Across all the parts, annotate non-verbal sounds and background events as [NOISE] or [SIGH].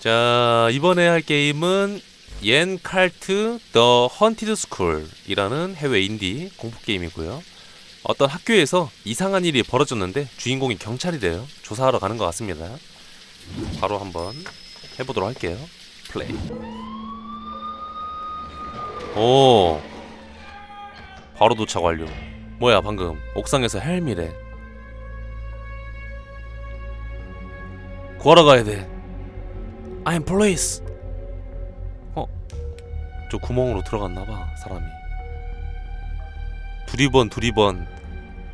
자 이번에 할 게임은 옌 칼트 더 헌티드 스쿨이라는 해외 인디 공포 게임이고요. 어떤 학교에서 이상한 일이 벌어졌는데 주인공이 경찰이래요. 조사하러 가는 것 같습니다. 바로 한번 해보도록 할게요. 플레이. 오. 바로 도착 완료. 뭐야 방금 옥상에서 헬미래. 구하러 가야 돼. I'm police. 어, 저 구멍으로 들어갔나 봐 사람이. 두리번 두리번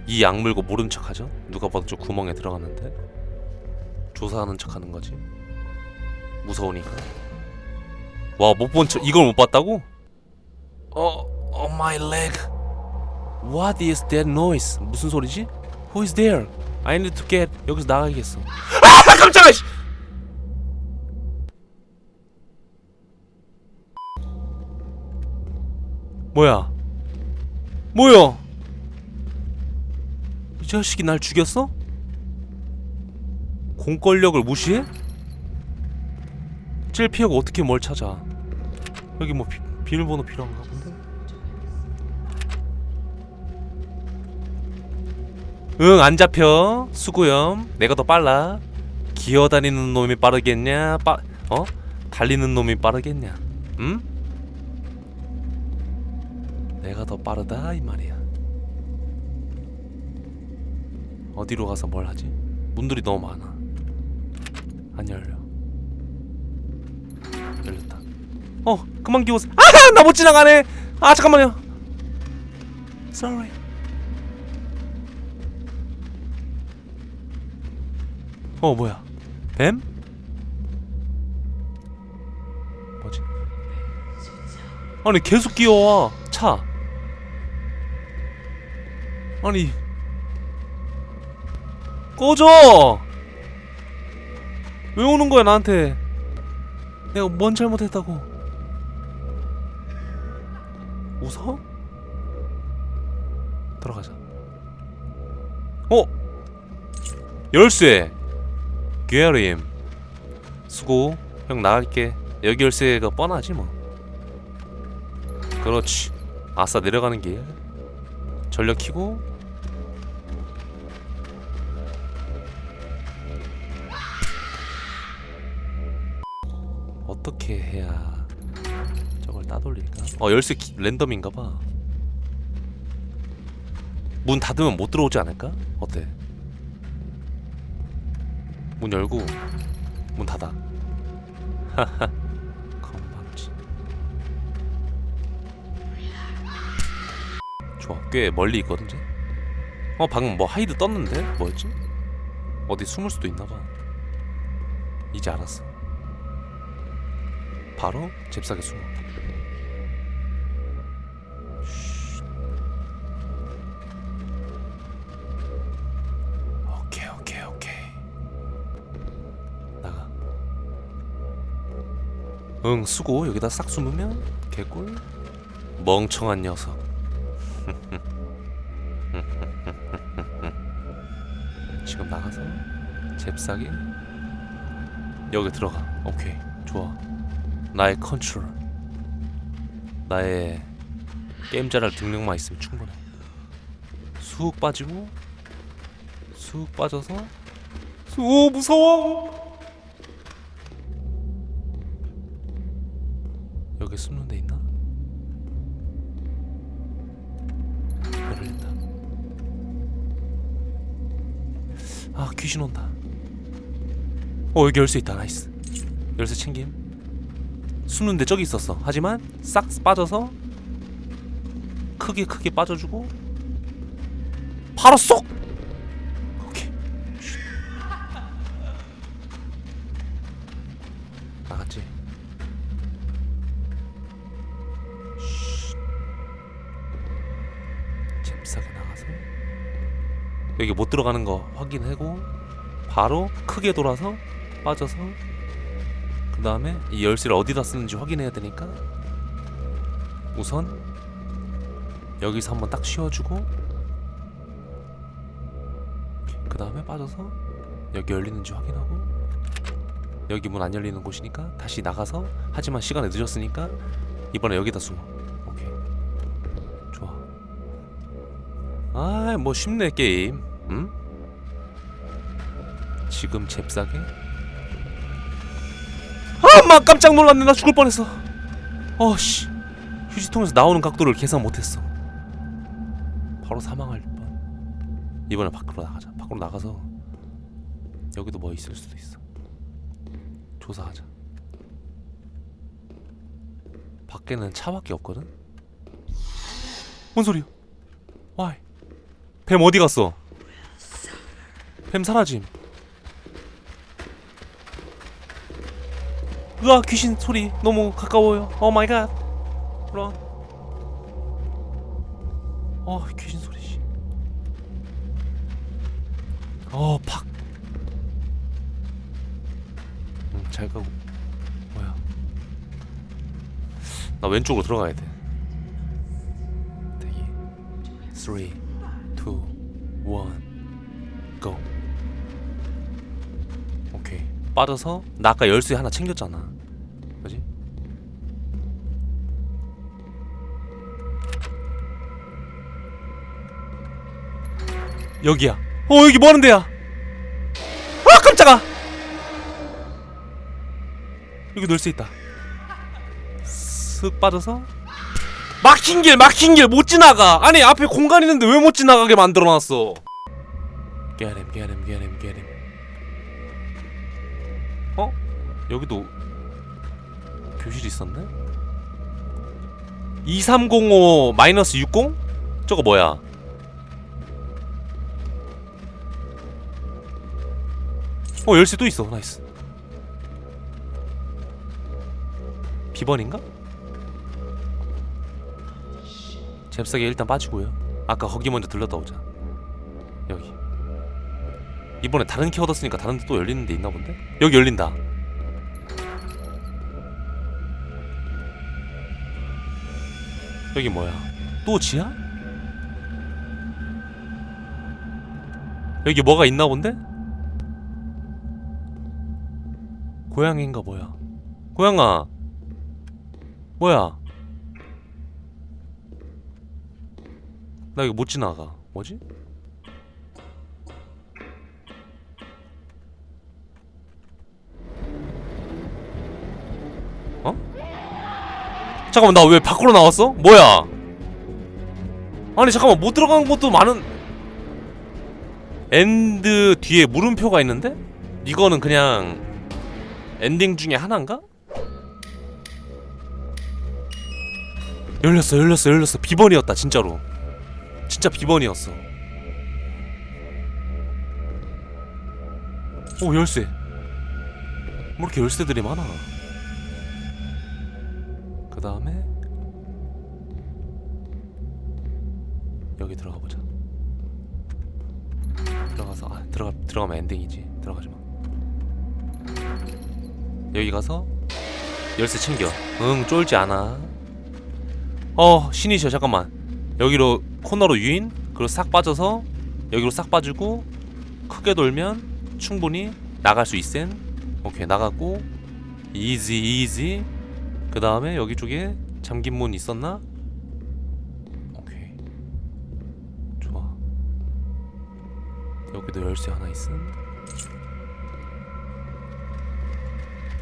이 약 물고 모른 척하죠? 누가 봐도 저 구멍에 들어갔는데 조사하는 척하는 거지. 무서우니까. 와 못 본 척 이걸 못 봤다고? 어, oh my leg. What is that noise? 무슨 소리지? Who is there? I need to get 여기서 나가야겠어. 아 깜짝아! 씨! 뭐야? 뭐야? 이 자식이 날 죽였어? 공권력을 무시해? 찔 피하고 어떻게 뭘 찾아? 여기 뭐 비, 비밀번호 필요한가 본데? 응, 안 잡혀. 수구염. 내가 더 빨라. 기어다니는 놈이 빠르겠냐? 빠, 어? 달리는 놈이 빠르겠냐? 응? 내가 더 빠르다 이 말이야. 어디로 가서 뭘 하지? 문들이 너무 많아. 안 열려. 열렸다. 어, 그만 끼워서. 아, 나 못 지나가네. 아, 잠깐만요. Sorry. 어, 뭐야? 뱀? 뭐지? 아니 계속 끼어와 차. 아니 꺼져! 왜 오는 거야 나한테? 내가 뭔 잘못했다고? 웃어? 들어가자. 어? 열쇠. 게으림. 수고. 형 나갈게. 여기 열쇠가 뻔하지 뭐. 그렇지. 아싸 내려가는 길. 전력 키고 어떻게 해야 저걸 따돌릴까? 어 열쇠 기, 랜덤인가봐. 문 닫으면 못 들어오지 않을까? 어때? 문 열고 문 닫아. [LAUGHS] 하하. 건방지. 좋아, 꽤 멀리 있거든. 쟤. 어 방금 뭐 하이드 떴는데 뭐였지? 어디 숨을 수도 있나봐. 이제 알았어. 바로 잽싸게 숨어. 응 수고 여기다 싹 숨으면 개꿀. 멍청한 녀석. [LAUGHS] 지금 나가서 잽싸게 여기 들어가. 오케이 좋아. 나의 컨트롤 나의 게임 잘할 능력만 있으면 충분해 쑥 빠지고 쑥 빠져서 오 무서워 여기 숨는 데 있나? 열린다 아 귀신 온다 어 여기 열쇠 있다 나이스 열쇠 챙김 숨는 데 저기 있었어. 하지만 싹 빠져서 크게 크게 빠져주고 바로 쏙. 오케이. 쉿. 나갔지. 여기 못 들어가는 거 확인하고 바로 크게 돌아서 빠져서 그 다음에 이 열쇠를 어디다 쓰는지 확인해야 되니까 우선 여기서 한번 딱 씌워주고 그 다음에 빠져서 여기 열리는지 확인하고 여기 문 안 열리는 곳이니까 다시 나가서 하지만 시간이 늦었으니까 이번에 여기다 숨어 아 뭐 쉽네 게임. 응? 지금 잽싸게? 아마 깜짝 놀랐네. 나 죽을 뻔했어. 어 씨. 휴지통에서 나오는 각도를 계산 못했어. 바로 사망할 뻔. 이번에 밖으로 나가자. 밖으로 나가서 여기도 뭐 있을 수도 있어. 조사하자. 밖에는 차밖에 없거든? 뭔 소리야? 와이 뱀 어디 갔어 뱀 사라짐 으아 귀신 소리 너무 가까워요 오 마이 갓 런. 어 귀신 소리 씨. 어 팍. 음, 잘 가고 뭐야? 나 왼쪽으로 들어가야 돼. 대기. 3 2 1 go. 오케이. 빠져서 나 아까 열쇠 하나 챙겼잖아. 그지? 여기야. 어 여기 뭐 하는 데야? 아 깜짝아. 여기 놀 수 있다. 쓱 빠져서 막힌 길 막힌 길 못 지나가. 아니 앞에 공간 있는데 왜 못 지나가게 만들어놨어? Get him, get him. 어? 여기도 교실 있었네? 2305 마이너스 60? 저거 뭐야? 어 열쇠 또 있어 나이스 비번인가? 잽싸게 일단 빠지고요. 아까 거기 먼저 들렀다 오자. 여기. 이번에 다른 키 얻었으니까 다른 데 또 열리는 데 있나 본데? 여기 열린다. 여기 뭐야? 또 지하? 여기 뭐가 있나 본데? 고양이인가 뭐야? 고양아! 뭐야 나 이거 못 지나가 뭐지? 어? 잠깐만 나 왜 밖으로 나왔어? 뭐야 아니 잠깐만 못 들어간 곳도 많은 엔드 뒤에 물음표가 있는데? 이거는 그냥 엔딩 중에 하나인가? 열렸어 열렸어 열렸어 비번이었다 진짜로 진짜 비번이었어. 오 열쇠. 뭐 이렇게 열쇠들이 많아? 그 다음에 여기 들어가 보자. 들어가서 아 들어가 들어가면 엔딩이지. 들어가지 마. 여기 가서 열쇠 챙겨. 응 쫄지 않아. 어 신이셔 잠깐만. 여기로 코너로 유인 그리고 싹 빠져서 여기로 싹 빠지고 크게 돌면 충분히 나갈 수 있음. 오케이 나갔고. 이지 이지 그 다음에 여기 쪽에 잠긴 문 있었나? 오케이. 좋아. 여기도 열쇠 하나 있음.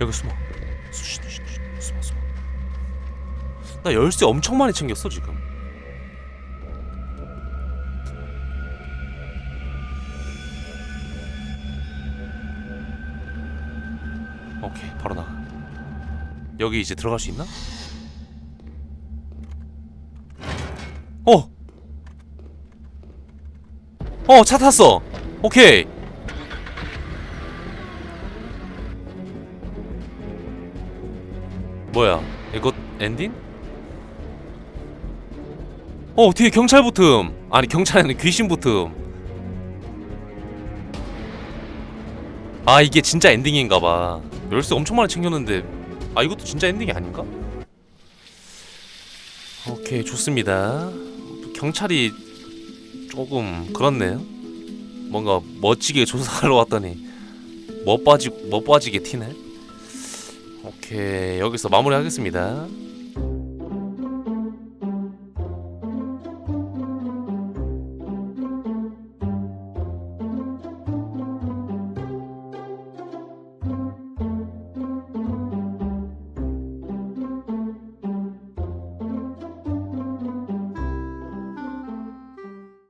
여기 숨어. 수시 숨어 숨어. 나 열쇠 엄청 많이 챙겼어 지금 여기 이제 들어갈 수 있나? 어! 어, 차 탔어! 오케이! 뭐야, 이거 엔딩? 어, 뒤에 경찰 붙음! 아니, 경찰이 아니라 귀신 붙음. 아, 이게 진짜 엔딩인가봐. 열쇠 엄청 많이 챙겼는데, 아 이것도 진짜 엔딩이 아닌가? 오케이 좋습니다 경찰이 조금 그렇네요 뭔가 멋지게 조사하러 왔더니 멋 빠지 멋 빠지게 튀네. 오케이 여기서 마무리하겠습니다.